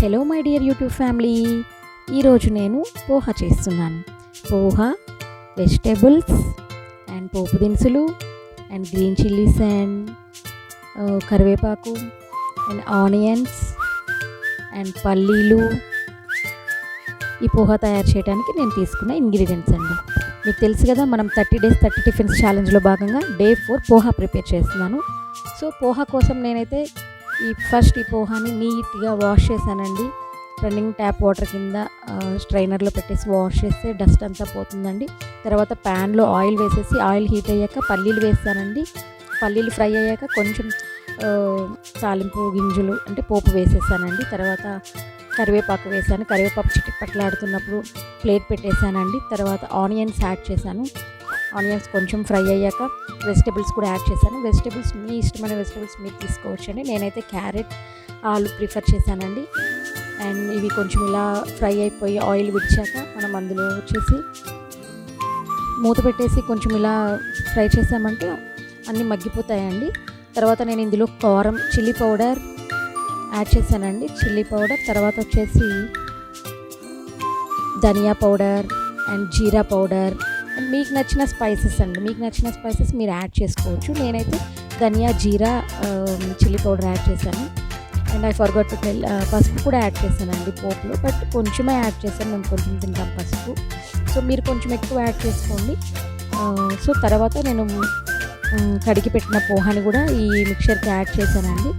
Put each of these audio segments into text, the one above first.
Hello my dear YouTube family ఈరోజు నేను పోహ చేస్తున్నాను. పోహ వెజిటేబుల్స్ అండ్ పోపు దినుసులు అండ్ గ్రీన్ చిల్లీస్ అండ్ కరివేపాకు అండ్ ఆనియన్స్ అండ్ పల్లీలు. ఈ పోహ తయారు చేయడానికి నేను తీసుకున్న ఇంగ్రీడియంట్స్ అండి. మీకు తెలుసు కదా మనం థర్టీ డేస్ థర్టీ టిఫిన్స్ ఛాలెంజ్లో భాగంగా డే ఫోర్ పోహా ప్రిపేర్ చేస్తున్నాను. సో పోహా కోసం నేనైతే ఈ ఫస్ట్ ఈ పోహాని నీట్గా వాష్ చేశానండి. రన్నింగ్ ట్యాప్ వాటర్ కింద స్ట్రైనర్లో పెట్టేసి వాష్ చేస్తే డస్ట్ అంతా పోతుందండి. తర్వాత ప్యాన్లో ఆయిల్ వేసేసి ఆయిల్ హీట్ అయ్యాక పల్లీలు వేసానండి పల్లీలు ఫ్రై అయ్యాక కొంచెం తాలింపు గింజలు అంటే పోపు వేసేసానండి. తర్వాత కరివేపాకు వేసాను. కరివేపాకు చిటిపట్లాడుతున్నప్పుడు ప్లేట్ పెట్టేశానండి. తర్వాత ఆనియన్స్ యాడ్ చేశాను. ఆనియన్స్ కొంచెం ఫ్రై అయ్యాక వెజిటేబుల్స్ కూడా యాడ్ చేశాను. వెజిటేబుల్స్ మీ ఇష్టమైన వెజిటేబుల్స్ మీరు తీసుకోవచ్చండి. నేనైతే క్యారెట్ ఆలు ప్రిఫర్ చేశానండి. అండ్ ఇవి కొంచెం ఇలా ఫ్రై అయిపోయి ఆయిల్ విడిచాక మనం అందులో వచ్చేసి మూత పెట్టేసి కొంచెం ఇలా ఫ్రై చేసామంటే అన్నీ మగ్గిపోతాయండి. తర్వాత నేను ఇందులో కారం చిల్లీ పౌడర్ యాడ్ చేశానండి. చిల్లీ పౌడర్ తర్వాత వచ్చేసి ధనియా పౌడర్ అండ్ జీరా పౌడర్ మీకు నచ్చిన స్పైసెస్ అండి. మీకు నచ్చిన స్పైసెస్ మీరు యాడ్ చేసుకోవచ్చు. నేనైతే ధనియా జీరా చిల్లీ పౌడర్ యాడ్ చేశాను. And I forgot to tell పసుపు కూడా యాడ్ చేశానండి పోపులో. బట్ కొంచెమే యాడ్ చేశాను. మేము కొంచెం తింటాం పసుపు. సో మీరు కొంచెం ఎక్కువ యాడ్ చేసుకోండి. Uh, సో తర్వాత నేను కడిగి పెట్టిన పోహాని కూడా ఈ మిక్చర్కి యాడ్ చేశానండి.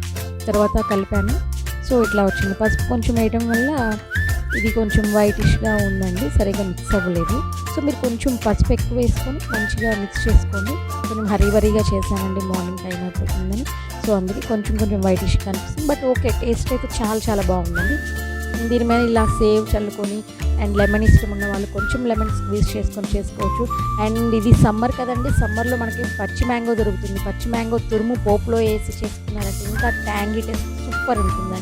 తర్వాత కలిపాను. సో ఇట్లా వచ్చింది. పసుపు కొంచెం వేయడం వల్ల ఇది కొంచెం వైటిష్గా ఉందండి సరిగా మిక్స్ అవ్వలేదు. సో మీరు కొంచెం పసుపు ఎక్కువ వేసుకొని మంచిగా మిక్స్ చేసుకోండి. కొంచెం హరీబరీగా చేశానండి మార్నింగ్ టైం అయిపోతుందని. సో అందుకే కొంచెం కొంచెం వైటిష్ కనిపిస్తుంది బట్ ఓకే టేస్ట్ అయితే చాలా చాలా బాగుందండి. దీని మీద ఇలా సేవ్ చల్లుకొని అండ్ లెమన్ ఇష్టం ఉన్న వాళ్ళు కొంచెం లెమన్ స్క్వీజ్ చేసుకొని చేసుకోవచ్చు. అండ్ ఇది సమ్మర్ కదండి సమ్మర్లో మనకి పచ్చి మ్యాంగో దొరుకుతుంది. పచ్చి మ్యాంగో తురుము పోపులో వేసి చేసుకున్నారంటే ఇంకా ట్యాంగీ టేస్ట్ సూపర్ ఉంటుందండి.